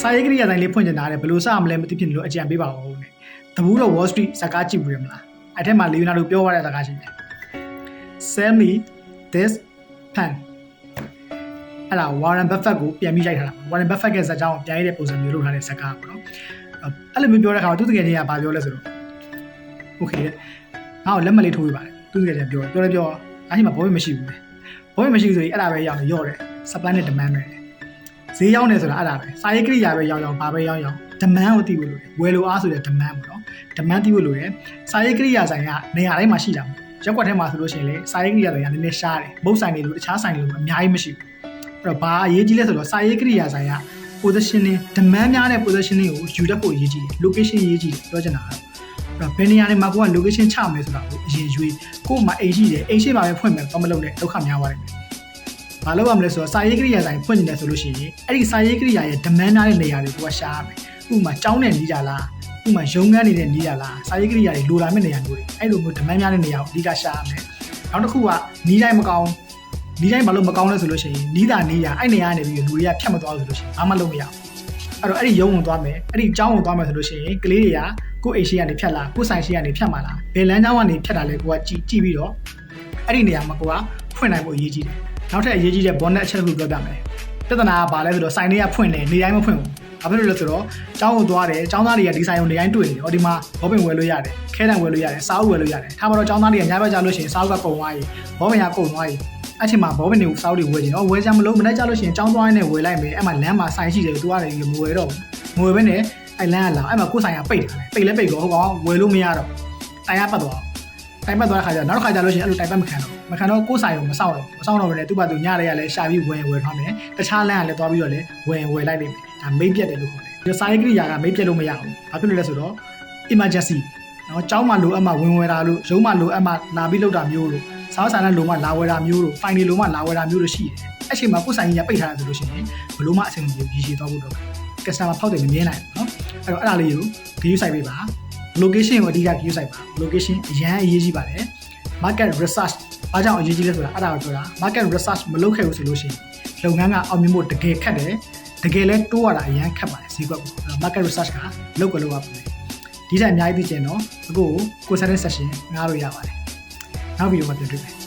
စာရေးကရိယာတိုင်းလေးဖွင့်ချင်တာတဲ့ဘယ်လိုစရမလဲမသိဖြစ်နေလို့အကြံပေးပါဦးတဲ့တဘူးတော့ Wall Street ဇာကားကြည့်ဘူးရမလားအဲ့ထက်မှာ Leonardo ပြောသွားတဲ့ဇာကားရှိတယ် Sell me this pen အဲ့ဒါ Warren Buffett ကိုပြန်ပြီးရိုက်ထားတာ Warren Buffett ရဲ့ဇာတ်ကြောင်းကိုပြန်ရိုက်တဲ့ပုံစံမျိုးလုပ်ထားတဲ့ဇာကားပေါ့နော်အဲ့လိုမျိုးပြောတဲ့အခါမှာသူတကယ်ကြီးကဘာပြောလဲဆိုတော့ Okay တဲ့ငါ့ကိုလက်မှတ်လေးထိုးပေးပါတယ်သူတကယ်ကြီးပြောတယ်ပြောလဲပြောအားရှိမှာဘောပဲမရှိဘူးလေဘောပဲမရှိဘူးဆိုရင်အဲ့ဒါပဲရောက်နေရော့တယ် supply နဲ့ demand ပဲ ဈေးရောက်နေဆိုတာအဲ့ဒါပဲစာရေးကိရိယာပဲရောက်ရောက်ဘာပဲရောက်ရောက် demand ကိုသိဖို့လိုတယ်ဝယ်လိုအားဆိုတဲ့ demand ပေါ့နော် demand သိဖို့လိုတယ်စာရေးကိရိယာဆိုင်ကနေရာတိုင်းမှာရှိတာမဟုတ်ရက်ကွက်ထဲမှာဆိုလို့ရှိရင်လေစာရေးကိရိယာဆိုင်ကနည်းနည်းရှားတယ်မုတ်ဆိုင်တွေလို့တခြားဆိုင်တွေလို့အများကြီးမရှိဘူးအဲ့တော့ဘာအရေးကြီးလဲဆိုတော့စာရေးကိရိယာဆိုင်က positioning demand များတဲ့ positioning ကိုယူတတ်ဖို့အရေးကြီးတယ် location အရေးကြီးတယ်ပြောချင်တာကတော့အဲ့တော့ဘယ်နေရာတွေမှာကိုက location ချမယ်ဆိုတာကိုအရင်ရွေးကို့မှာအိမ်ရှိတယ်အိမ်ရှိမှာပဲဖွင့်မယ်တော့မလုပ်နဲ့ဒုက္ခများပါတယ် ဘာလို့ရမလဲဆိုတော့စာရေးကိရိယာဆိုင်ဖွင့်နေတယ်ဆိုလို့ရှိရင်အဲ့ဒီစာရေးကိရိယာရဲ့ demand များတဲ့နေရာတွေကိုကရှားရမယ်ဥပမာကျောင်းနဲ့နီးကြလားဥပမာရုံးခန်းနေတဲ့နီးကြလားစာရေးကိရိယာတွေလိုလာမယ့်နေရာမျိုးတွေအဲ့လိုမျိုး demand များတဲ့နေရာကိုအဓိကရှားရမယ်နောက်တစ်ခုကနီးတိုင်းမကောင်းနီးတိုင်းဘာလို့မကောင်းလဲဆိုလို့ရှိရင်နီးတာနီးရအဲ့နေရာကနေပြီးလူတွေကဖြတ်မသွားဘူးဆိုလို့ရှိရင်ဘာမှလုပ်မရဘူးအဲ့တော့အဲ့ဒီရုံးဝင်သွားမယ်အဲ့ဒီကျောင်းဝင်သွားမယ်ဆိုလို့ရှိရင်ကလေးတွေကကိုယ့်အိမ်ရှိကနေဖြတ်လာကိုယ့်ဆိုင်ရှိကနေဖြတ်มาလားဘယ်လမ်းကြောင်းကနေဖြတ်တာလဲကိုကကြည့်ကြည့်ပြီးတော့အဲ့ဒီနေရာမှာကိုကဖွင့်နိုင်ဖို့အရေးကြီးတယ် နောက်ထပ်အရေးကြီးတဲ့ bonnet အချက်တစ်ခုပြောပြမယ်ပြဿနာကဘာလဲဆိုတော့ဆိုင်တွေကဖွင့်တယ်နေတိုင်းမဖွင့်ဘူးဘာဖြစ်လို့လဲဆိုတော့ကျောင်းကိုသွားတယ်ကျောင်းသားတွေကဒီဆိုင်ကိုနေတိုင်းတွေ့တယ်ဟောဒီမှာဘောပင်ဝယ်လို့ရတယ်ခဲတံဝယ်လို့ရတယ်စားအုပ်ဝယ်လို့ရတယ်ထားပါတော့ကျောင်းသားတွေကညဘက်ကြလို့ရှိရင်စားအုပ်ကကုန်သွားပြီဘောပင်ကကုန်သွားပြီအဲ့ချိန်မှာဘောပင်တွေကိုစားအုပ်တွေဝယ်ကြတယ်ဟောဝယ်ကြမလို့မနေ့ကြလို့ရှိရင်ကျောင်းသွားရင်းနဲ့ဝယ်လိုက်မယ်အဲ့မှာလမ်းမှာဆိုင်ရှိတယ်သူကလည်းမဝယ်တော့ဘူးမဝယ်ဘဲနဲ့အဲ့လမ်းကလာအဲ့မှာကိုယ်ဆိုင်ကပိတ်ထားတယ်ပိတ်လဲပိတ်တော့ဟိုကောင်ဝယ်လို့မရတော့တိုင်ရပတ်သွားတိုင်ပတ်သွားတဲ့ခါကျနောက်တစ်ခါကျလို့ရှိရင်အဲ့လိုတိုင်ပတ်မခံတော့ မခံတော့ကိုယ်စာရုံမစောက်တော့မစောက်တော့ဘဲနဲ့သူ့ဘာသူညလေးကလည်းရှာပြီးဝယ်ဝယ်ထားမယ်တခြားလမ်းကလည်းသွားပြီးတော့လည်းဝယ်ဝယ်လိုက်နေမယ်ဒါမိတ်ပြက်တယ်လို့ခေါ်တယ်ဒီစာရေးကိရိယာကမိတ်ပြက်လို့မရဘူးဘာဖြစ်လို့လဲဆိုတော့ emergency နော်ចောင်းမှလိုအပ်မှဝင်ဝယ်တာလို့ရုံးမှလိုအပ်မှလာပြီးလောက်တာမျိုးလို့စားစာနဲ့လိုမှလာဝယ်တာမျိုးလို့ဖိုင်တွေလိုမှလာဝယ်တာမျိုးလို့ရှိတယ်အဲ့ချိန်မှာကိုယ်ဆိုင်ကြီးကပိတ်ထားတာဆိုလို့ရှိရင်ဘလို့မှအဆင်မပြေရည်ရည်သွားဖို့တော့ customer ဖောက်တယ်မမြင်နိုင်ဘူးနော်အဲ့တော့အဲ့ဒါလေးကို view ဆိုင်ပေးပါ location ကိုအဓိက view ဆိုင်ပါ location အရန်အရေးကြီးပါတယ် market research ဘာကြောင့်အရေးကြီးလဲဆိုတာအဲ့ဒါကိုပြောတာ market research မလုပ်ခဲ့ဘူးဆိုလို့ရှိရင်လုပ်ငန်းကအောင်မြင်ဖို့တကယ်ခက်တယ်တကယ်လဲတိုးရတာအရန်ခက်ပါတယ်ဈေးကွက်ကိုအဲ့တော့ market research ကလုပ်ကြလို့ရပါတယ်ဒီထက်အများကြီးသိချင်တော့အခုကိုကို setting session ငားလို့ရပါတယ်နောက်ဗီဒီယိုမှာပြန်တွေ့မယ်